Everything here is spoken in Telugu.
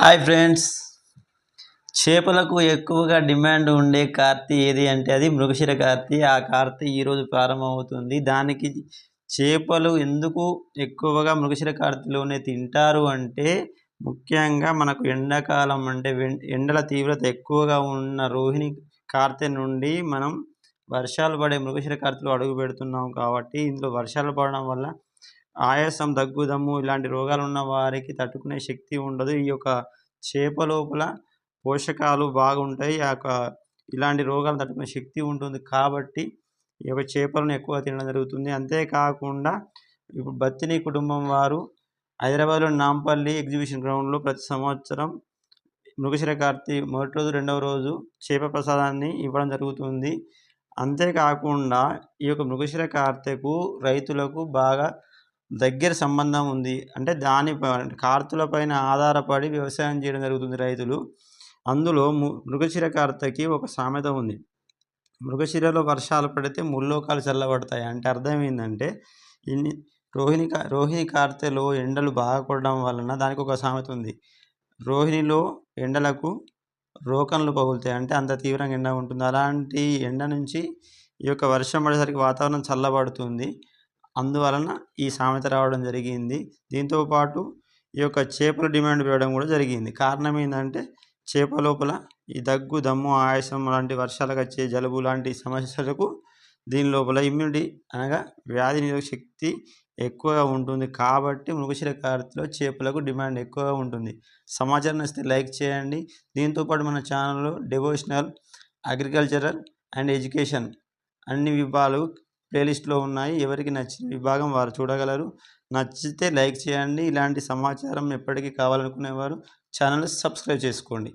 Hi friends. చేపలకు ఎక్కువగా డిమాండ్ ఉండే కార్తీ ఏది అంటే అది మృగశిర కార్తీ. ఆ కార్తీ ఈరోజు ప్రారంభమవుతుంది. దానికి చేపలు ఎందుకు ఎక్కువగా మృగశిర కార్తీలోనే తింటారు అంటే ముఖ్యంగా మనకు ఎండాకాలం అంటే ఎండల తీవ్రత ఎక్కువగా ఉన్న రోహిణి కార్తె నుండి మనం వర్షాలు పడే మృగశిర కార్తిలో అడుగు పెడుతున్నాం కాబట్టి ఇందులో వర్షాలు పడడం వల్ల ఆయాసం దగ్గుదమ్ము ఇలాంటి రోగాలు ఉన్న వారికి తట్టుకునే శక్తి ఉండదు. ఈ యొక్క చేప లోపల పోషకాలు బాగుంటాయి. ఆ యొక్క ఇలాంటి రోగాలు తట్టుకునే శక్తి ఉంటుంది కాబట్టి ఈ యొక్క చేపలను ఎక్కువ తినడం జరుగుతుంది. అంతేకాకుండా ఇప్పుడు బత్తిని కుటుంబం వారు హైదరాబాద్లో నాంపల్లి ఎగ్జిబిషన్ గ్రౌండ్లో ప్రతి సంవత్సరం మృగశిర కార్తీ మొదటి రోజు రెండవ రోజు చేప ప్రసాదాన్ని ఇవ్వడం జరుగుతుంది. అంతేకాకుండా ఈ యొక్క మృగశిర కార్తెకు రైతులకు బాగా దగ్గర సంబంధం ఉంది. అంటే దాని కార్తుల పైన ఆధారపడి వ్యవసాయం చేయడం జరుగుతుంది రైతులు. అందులో మృగశిర కార్తకి ఒక సామెత ఉంది. మృగశిరలో వర్షాలు పడితే ముల్లోకాలు చల్లబడతాయి అంటే అర్థం ఏంటంటే ఇన్ని రోహిణి రోహిణి కార్తెలో ఎండలు బాగా కొట్టడం వలన దానికి ఒక సామెత ఉంది. రోహిణిలో ఎండలకు రోకన్లు పగులుతాయి అంటే అంత తీవ్రంగా ఎండ ఉంటుంది? అలాంటి ఎండ నుంచి ఈ యొక్క వర్షం పడేసరికి వాతావరణం చల్లబడుతుంది. అందువలన ఈ సామెత రావడం జరిగింది. దీంతోపాటు ఈ యొక్క చేపల డిమాండ్ పెరగడం కూడా జరిగింది. కారణం ఏంటంటే చేప లోపల ఈ దగ్గు దమ్ము ఆయాసం లాంటి వర్షాలకు వచ్చే జలుబు లాంటి సమస్యలకు దీని లోపల ఇమ్యూనిటీ అనగా వ్యాధి నిరోధక శక్తి ఎక్కువగా ఉంటుంది. కాబట్టి మృగశిరకార్తిలో చేపలకు డిమాండ్ ఎక్కువగా ఉంటుంది. సమాచారం ఇస్తే లైక్ చేయండి. దీంతోపాటు మన ఛానల్లో డివోషనల్ అగ్రికల్చరల్ అండ్ ఎడ్యుకేషన్ అన్ని విభాగాలు ప్లేలిస్ట్లో ఉన్నాయి. ఎవరికి నచ్చిన విభాగం వారు చూడగలరు. నచ్చితే లైక్ చేయండి. ఇలాంటి సమాచారం ఎప్పటికీ కావాలనుకునేవారు ఛానల్ సబ్స్క్రైబ్ చేసుకోండి.